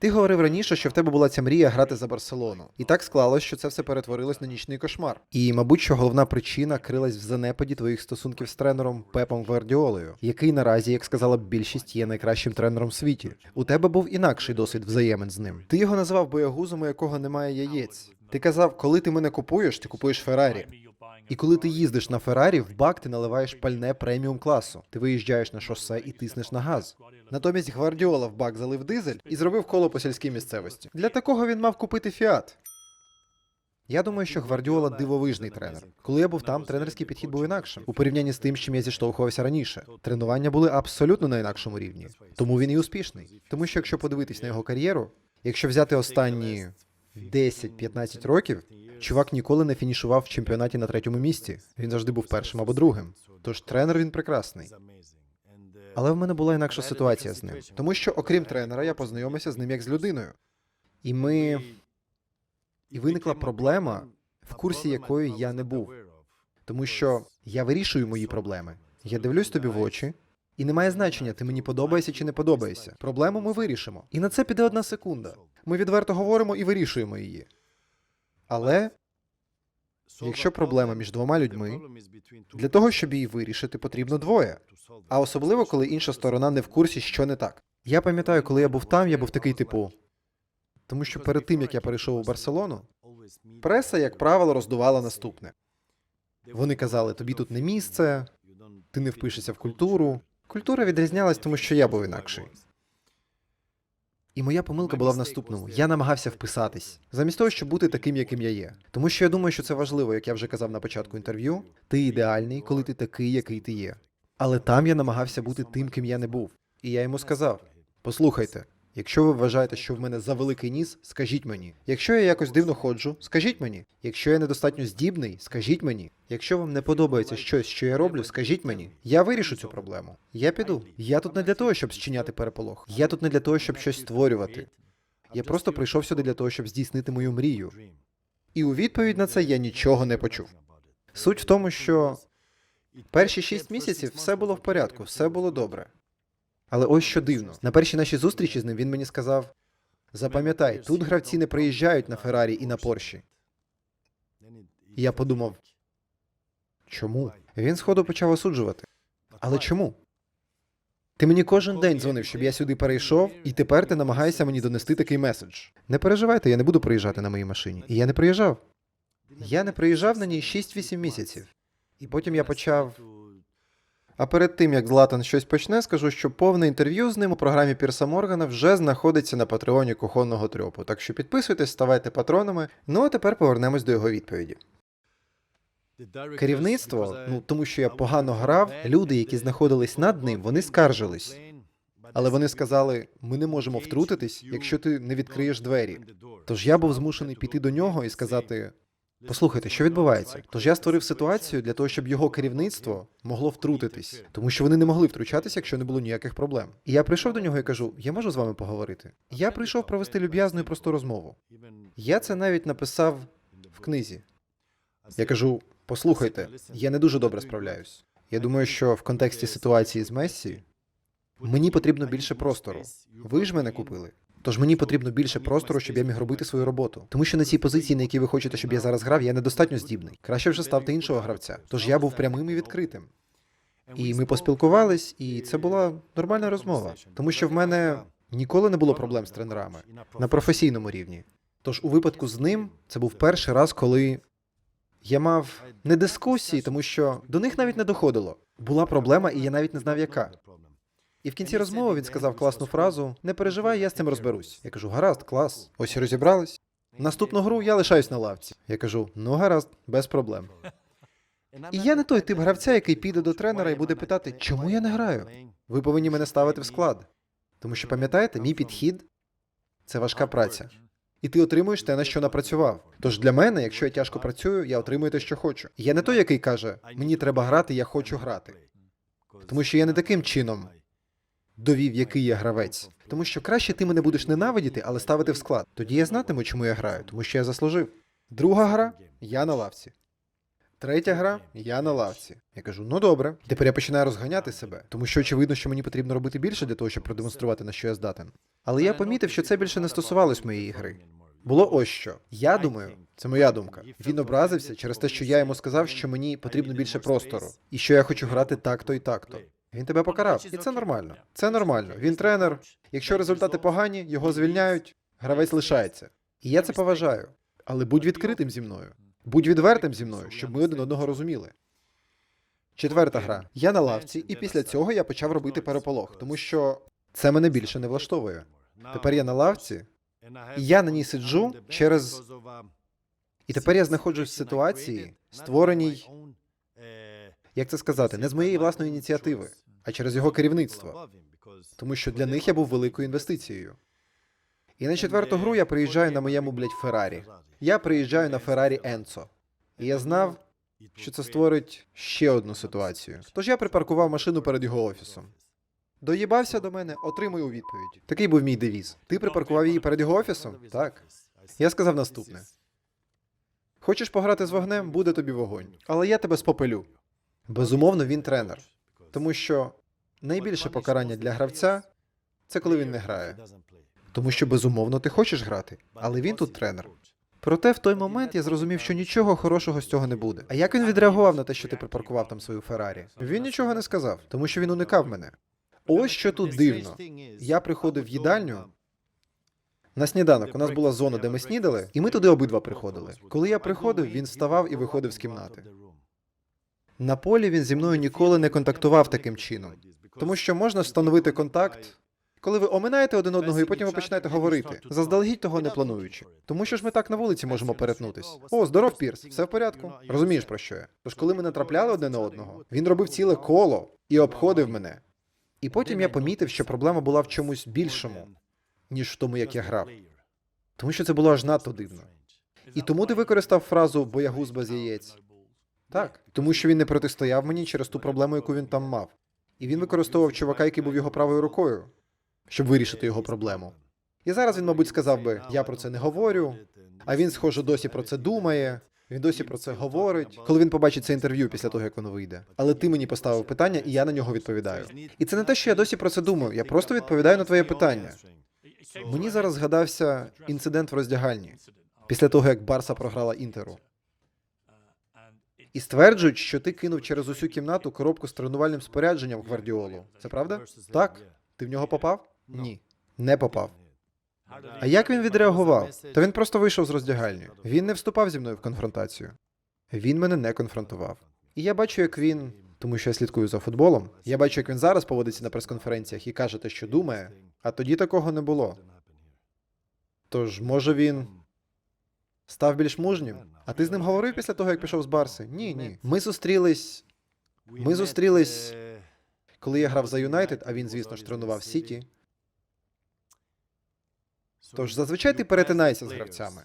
Ти говорив раніше, що в тебе була ця мрія грати за Барселону. І так склалось, що це все перетворилось на нічний кошмар. І, мабуть, що головна причина крилась в занепаді твоїх стосунків з тренером Пепом Гвардіолею, який наразі, як сказала більшість, є найкращим тренером в світі. У тебе був інакший досвід взаємин з ним. Ти його називав боягузом, у якого немає яєць. Ти казав, коли ти мене купуєш, ти купуєш Феррарі. І коли ти їздиш на Феррарі, в бак ти наливаєш пальне преміум класу. Ти виїжджаєш на шосе і тиснеш на газ. Натомість Гвардіола в бак залив дизель і зробив коло по сільській місцевості. Для такого він мав купити фіат. Я думаю, що Гвардіола дивовижний тренер. Коли я був там, тренерський підхід був інакшим у порівнянні з тим, з чим я зіштовхувався раніше. Тренування були абсолютно на інакшому рівні. Тому він і успішний. Тому що якщо подивитись на його кар'єру, якщо взяти останні 10-15 років, чувак ніколи не фінішував в чемпіонаті на третьому місці. Він завжди був першим або другим. Тож тренер він прекрасний. Але в мене була інакша ситуація з ним. Тому що, окрім тренера, я познайомився з ним як з людиною. І ми. І виникла проблема, в курсі якої я не був. Тому що я вирішую мої проблеми. Я дивлюсь тобі в очі, і немає значення, ти мені подобаєшся чи не подобаєшся. Проблему ми вирішимо. І на це піде одна секунда. Ми відверто говоримо і вирішуємо її. Але Якщо проблема між двома людьми, для того, щоб її вирішити, потрібно двоє. А особливо, коли інша сторона не в курсі, що не так. Я пам'ятаю, коли я був там, я був такий типу. Тому що перед тим, як я перейшов у Барселону, преса, як правило, роздувала наступне. Вони казали, тобі тут не місце, ти не впишешся в культуру. Культура відрізнялась, тому що я був інакший. І моя помилка була в наступному: я намагався вписатись, замість того, щоб бути таким, яким я є. Тому що я думаю, що це важливо, як я вже казав на початку інтерв'ю. Ти ідеальний, коли ти такий, який ти є. Але там я намагався бути тим, ким я не був. І я йому сказав: послухайте, якщо ви вважаєте, що в мене завеликий ніс, скажіть мені. Якщо я якось дивно ходжу, скажіть мені. Якщо я недостатньо здібний, скажіть мені. Якщо вам не подобається щось, що я роблю, скажіть мені. Я вирішу цю проблему. Я піду. Я тут не для того, щоб зчиняти переполох. Я тут не для того, щоб щось створювати. Я просто прийшов сюди для того, щоб здійснити мою мрію. І у відповідь на це я нічого не почув. Суть в тому, що перші шість місяців все було в порядку, все було добре. Але ось що дивно. На першій нашій зустрічі з ним він мені сказав: запам'ятай, тут гравці не приїжджають на Феррарі і на Порші. І я подумав, чому? Він сходу почав осуджувати. Але чому? Ти мені кожен день дзвонив, щоб я сюди перейшов, і тепер ти намагаєшся мені донести такий меседж. Не переживайте, я не буду приїжджати на моїй машині. І я не приїжджав. Я не приїжджав на ній 6-8 місяців. І потім я почав. А перед тим як Златан щось почне, скажу, що повне інтерв'ю з ним у програмі Пірса Моргана вже знаходиться на патреоні кухонного трьопу. Так що підписуйтесь, ставайте патронами. Ну а тепер повернемось до його відповіді. Керівництво, ну тому що я погано грав, люди, які знаходились над ним, вони скаржились. Але вони сказали: ми не можемо втрутитись, якщо ти не відкриєш двері. Тож я був змушений піти до нього і сказати: Послухайте, що відбувається? Тож я створив ситуацію для того, щоб його керівництво могло втрутитись, тому що вони не могли втручатися, якщо не було ніяких проблем. І я прийшов до нього і кажу: я можу з вами поговорити. Я прийшов провести люб'язну і просту розмову. Я це навіть написав в книзі. Я кажу: послухайте, я не дуже добре справляюсь. Я думаю, що в контексті ситуації з Мессі мені потрібно більше простору. Ви ж мене купили. Тож мені потрібно більше простору, щоб я міг робити свою роботу. Тому що на цій позиції, на якій ви хочете, щоб я зараз грав, я недостатньо здібний. Краще вже ставте іншого гравця. Тож я був прямим і відкритим. І ми поспілкувались, і це була нормальна розмова. Тому що в мене ніколи не було проблем з тренерами на професійному рівні. Тож у випадку з ним це був перший раз, коли я мав не дискусії, тому що до них навіть не доходило. Була проблема, і я навіть не знав, яка. І в кінці розмови він сказав класну фразу: Не переживай, я з цим розберусь. Я кажу, гаразд, клас. Ось і розібрались. Наступну гру я лишаюсь на лавці. Я кажу, ну гаразд, без проблем. І я не той тип гравця, який піде до тренера і буде питати, чому я не граю? Ви повинні мене ставити в склад. Тому що пам'ятаєте, мій підхід це важка праця. І ти отримуєш те, на що напрацював. Тож для мене, якщо я тяжко працюю, я отримую те, що хочу. Я не той, який каже, мені треба грати, я хочу грати. Тому що я не таким чином довів, який я гравець. Тому що краще ти мене будеш ненавидіти, але ставити в склад. Тоді я знатиму, чому я граю, тому що я заслужив. Друга гра я на лавці. Третя гра, я на лавці. Я кажу, ну добре. Тепер я починаю розганяти себе, тому що очевидно, що мені потрібно робити більше для того, щоб продемонструвати, на що я здатен. Але я помітив, що це більше не стосувалось моєї гри. Було ось що. Я думаю, це моя думка. Він образився через те, що я йому сказав, що мені потрібно більше простору, і що я хочу грати так-то і так-то. Він тебе покарав, і це нормально. Це нормально. Він тренер. Якщо результати погані, його звільняють, гравець лишається. І я це поважаю. Але будь відкритим зі мною. Будь відвертим зі мною, щоб ми один одного розуміли. Четверта гра. Я на лавці, і після цього я почав робити переполох, тому що це мене більше не влаштовує. Тепер я на лавці, і я на ній сиджу через. і тепер я знаходжусь в ситуації, створеній, як це сказати, не з моєї власної ініціативи, а через його керівництво, тому що для них я був великою інвестицією. І на четверту гру я приїжджаю на моєму, блядь, Феррарі. Я приїжджаю на Феррарі Енцо. І я знав, що це створить ще одну ситуацію. Тож я припаркував машину перед його офісом. Доїбався до мене, отримую відповідь. Такий був мій девіз. Ти припаркував її перед його офісом? Так. Я сказав наступне: Хочеш пограти з вогнем, буде тобі вогонь. Але я тебе спопелю. Безумовно, він тренер. Тому що найбільше покарання для гравця це коли він не грає. Тому що безумовно ти хочеш грати, але він тут тренер. Проте в той момент я зрозумів, що нічого хорошого з цього не буде. А як він відреагував на те, що ти припаркував там свою Феррарі? Він нічого не сказав, тому що він уникав мене. Ось що тут дивно. Я приходив в їдальню. На сніданок у нас була зона, де ми снідали, і ми туди обидва приходили. Коли я приходив, він вставав і виходив з кімнати. На полі він зі мною ніколи не контактував таким чином, тому що можна встановити контакт, коли ви оминаєте один одного і потім ви починаєте говорити, заздалегідь того не плануючи. Тому що ж ми так на вулиці можемо перетнутись. О, здоров, Пірс, все в порядку. Розумієш про що я? Тож, коли ми натрапляли одне на одного, він робив ціле коло і обходив мене. І потім я помітив, що проблема була в чомусь більшому, ніж в тому, як я грав. Тому що це було аж надто дивно. І тому ти використав фразу боягуз без яєць. Так, тому що він не протистояв мені через ту проблему, яку він там мав. І він використовував чувака, який був його правою рукою, щоб вирішити його проблему. І зараз він, мабуть, сказав би: я про це не говорю. А він, схоже, досі про це думає. Він досі про це говорить, коли він побачить це інтерв'ю після того, як воно вийде. Але ти мені поставив питання, і я на нього відповідаю. І це не те, що я досі про це думаю. Я просто відповідаю на твоє питання. Мені зараз згадався інцидент в роздягальні після того, як Барса програла Інтеру. І стверджують, що ти кинув через усю кімнату коробку з тренувальним спорядженням гвардіолу. Це правда? Так? Ти в нього попав? Ні. Не попав. А як він відреагував? Та він просто вийшов з роздягальні. Він не вступав зі мною в конфронтацію. Він мене не конфронтував. І я бачу, як він, тому що я слідкую за футболом. Я бачу, як він зараз поводиться на прес-конференціях і каже те, що думає, а тоді такого не було. Тож, може, він став більш мужнім? А ти з ним говорив після того, як пішов з Барси? Ні, ні. Ми зустрілись, Ми зустрілись. коли я грав за Юнайтед, а він, звісно ж, тренував Сіті. Тож зазвичай ти перетинаєшся з гравцями.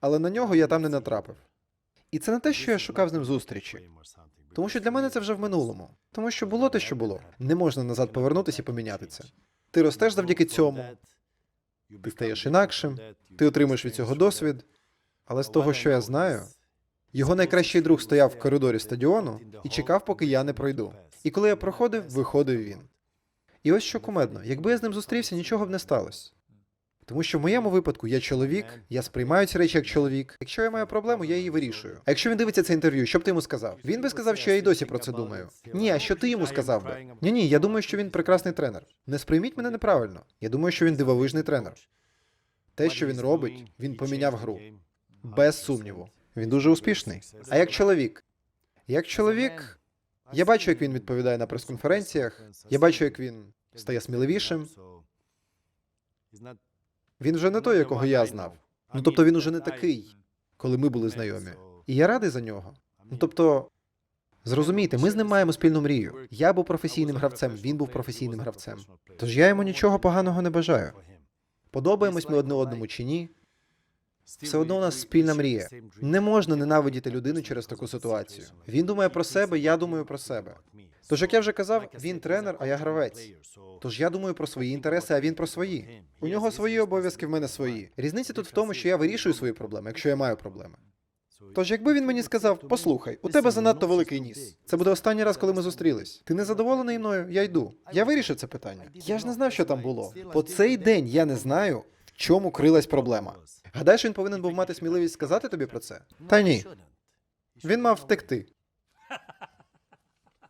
Але на нього я там не натрапив. І це не те, що я шукав з ним зустрічі. Тому що для мене це вже в минулому. Тому що було те, що було. Не можна назад повернутися і поміняти це. Ти ростеш завдяки цьому, ти стаєш інакшим, ти отримуєш від цього досвід. Але з того, що я знаю, його найкращий друг стояв в коридорі стадіону і чекав, поки я не пройду. І коли я проходив, виходив він. І ось що кумедно, якби я з ним зустрівся, нічого б не сталося. Тому що в моєму випадку я чоловік, я сприймаю ці речі як чоловік. Якщо я маю проблему, я її вирішую. А якщо він дивиться це інтерв'ю, що б ти йому сказав? Він би сказав, що я й досі про це думаю. Ні, а що ти йому сказав би? Ні, ні, я думаю, що він прекрасний тренер. Не сприйміть мене неправильно. Я думаю, що він дивовижний тренер. Те, що він робить, він поміняв гру. Без сумніву. Він дуже успішний. А як чоловік? Як чоловік, я бачу, як він відповідає на прес-конференціях. Я бачу, як він стає сміливішим. Він вже не той, якого я знав. Ну тобто він уже не такий, коли ми були знайомі. І я радий за нього. Ну тобто, зрозумійте, ми з ним маємо спільну мрію. Я був професійним гравцем, він був професійним гравцем. Тож я йому нічого поганого не бажаю. Подобаємось ми одне одному чи ні. Все одно у нас спільна мрія. Не можна ненавидіти людину через таку ситуацію. Він думає про себе, я думаю про себе. Тож, як я вже казав, він тренер, а я гравець. Тож я думаю про свої інтереси, а він про свої. У нього свої обов'язки, в мене свої. Різниця тут в тому, що я вирішую свої проблеми, якщо я маю проблеми. Тож, якби він мені сказав, послухай, у тебе занадто великий ніс. Це буде останній раз, коли ми зустрілись. Ти не задоволений мною? Я йду. Я вирішу це питання. Я ж не знав, що там було. По цей день я не знаю, в чому крилась проблема? Гадаєш, він повинен був мати сміливість сказати тобі про це? Та ні. Він мав втекти.